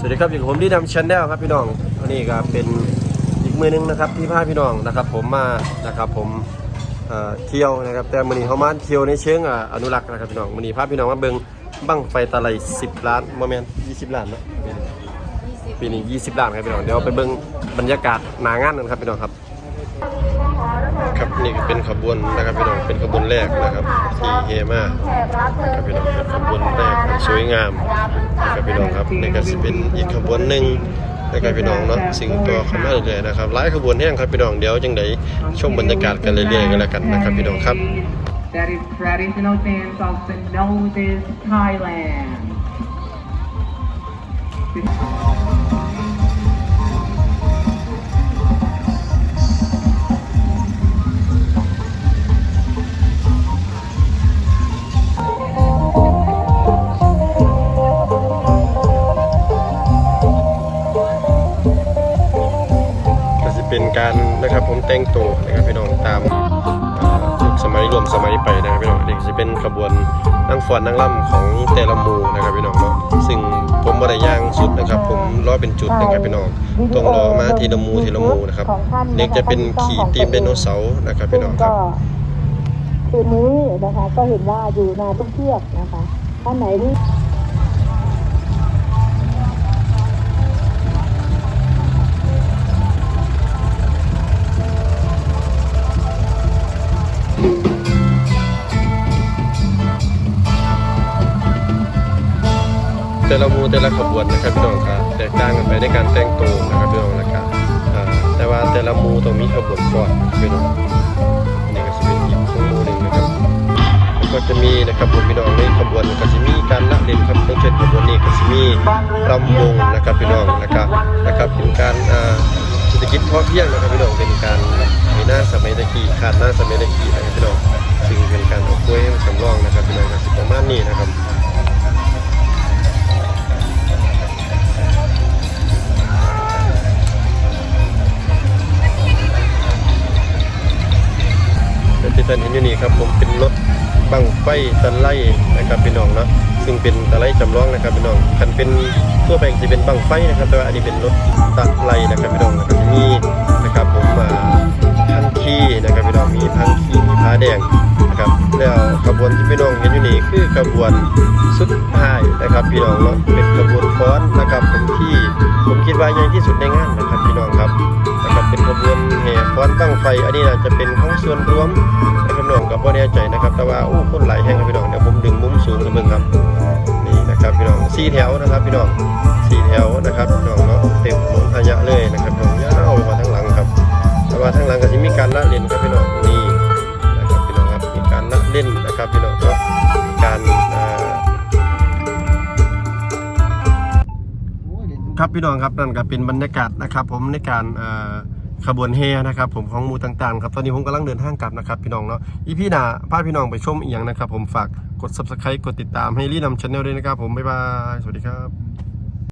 สวัสดีครับอยู่กับผมดีดำชันแนลครับพี่น้องวันนี้ก็เป็นอีกมือหนึงนะครับที่พาพี่น้องนะครับ ผมมานะครับผมเที่ยวนะครับ แต่มือนี้เขามาเที่ยวในเชิงอาอนุรักษ์นะครับพี่น้องมือนี้พาพี่น้องมาเบิ้งบั้งไฟตะไลสิบล้านโมเมนต์20ล้านเนาะปีนี้20ล้านครับพี่น้องเดี๋ยวไปเบิ้งบรรยากาศหนางานกันครับพี่น้องครับ นี่ก็เป็นขบวนนะครับพี่น้องเป็นขบวนแรกนะครับที่เฮมาครับพี่น้องเป็นขบวนแรกสวยงามนะครับพี่น้องครับนี่ก็จะเป็นอีกขบวนหนึ่งนะครับพี่น้องเนาะสิ่งตัวขมาเรื่อยๆนะครับหลายขบวนแห้งครับพี่น้องเดี๋ยวจังไดชมบรรยากาศกันเรื่อยๆกันแล้วกันนะครับพี่น้องครับ That is traditional dance also known as Thailand. ก็จะเป็นการนะครับผมแต่งตัวนะครับพี่น้องตามยุคสมัยรวมสมัยไปนะครับพี่น้องนี่ก็จะเป็นขบวนนั่งฟอนนั่งล่ำของแต่ละหมู่นะครับพี่น้องเนาะซึ่งผมบ่ได้ย่างสุดนะครับ ผมรอเป็นจุดนะครับพี่น้องต้องรอมาทีละหมู่ทีละหมู่นะครับเนี่จะเป็นขี่ตีมไดโนเสาร์นะครับพี่น้องครับคืนนี้นะคะก็เห็นว่าอยู่นาทุกเทียบนะคะท่านไหนที่ แต่ละมูแต่ละขบวนนะครับพี่น้องครับแตกต่างกันไปในการแต่งตัวนะครับพี่น้องแล้วก็อ่าแต่ว่าแต่ละมูต้องมีขบวนก่อนพี่น้องนี่ก็จะเป็นอีกของหมูหนึ่งนะครับแล้วก็จะมีนะครับผมพี่น้องในขบวนก็จะมีการละเล่นครับอย่างเช่นขบวนนี้ก็จะมีรำวงนะครับพี่น้องนะครับนะครับเป็นการอ่าเศรษฐกิจพอเพียงนะครับพี่น้องเป็นการในหน้าสมัยตะกี้ขาดหน้าสมัยตะกี้นะครับพี่น้องซึ่งเป็นการเอากล้วยสำรองนะครับพี่น้องก็สิประมา ท่านเห็นอยู่นี่ครับผมเป็นรถบังไฟตะไลนะครับพี่น้องเนาะซึ่งเป็นตะไลจำลองนะครับพี่น้องคันเป็นทั่วไปจะเป็นบังไฟนะครับแต่ว่าอันนี้เป็นรถตะไลนะครับพี่น้องแล้วก็จะมีนะครับผมมาพังคีนะครับพี่น้องมีพังคีมีผ้าแดงนะครับแล้วขบวนที่พี่น้องเห็นอยู่นี่คือขบวนสุดท้ายนะครับพี่น้องเนาะเป็นขบวนฟ้อนนะครับผมที่ผมคิดว่าใหญ่ที่สุดในงานนะครับพี่น้องครับนะครับเป็นขบวนแห่ฟ้อนบั้งไฟ อันนี้น่าจะเป็นของส่วนรวม องกับพ่อแน่ใจนะครับ แต่ว่าอู้คนไหลแห่งครับพี่น้องเดี๋ยวผมดึงมุมสูงให้เบิ่งครับนี่นะครับพี่น้องสี่แถวนะครับพี่น้องสี่แถวนะครับพี่น้องเนาะเต็มถนนพายะเลยนะครับพี่น้องยาวมาทั้งหลังครับ แต่ว่าทั้งหลังก็จะมีการละเล่นครับพี่น้องนี่นะครับพี่น้องครับมีการละเล่นนะครับพี่น้องก็การครับพี่น้องครับนั่นก็เป็นบรรยากาศนะครับ ผมในการเอ่อ ขบวนเฮนะครับผมของมูต่างๆครับตอนนี้ผมกำลังเดินทางกลับนะครับพี่น้องเนาะอีพี่หนาพาพี่น้องไปชมอีกอย่างนะครับผมฝากกด subscribe กดติดตามให้รีนำช n แนลด้วยนะครับผมบ๊ายบายสวัสดีครับ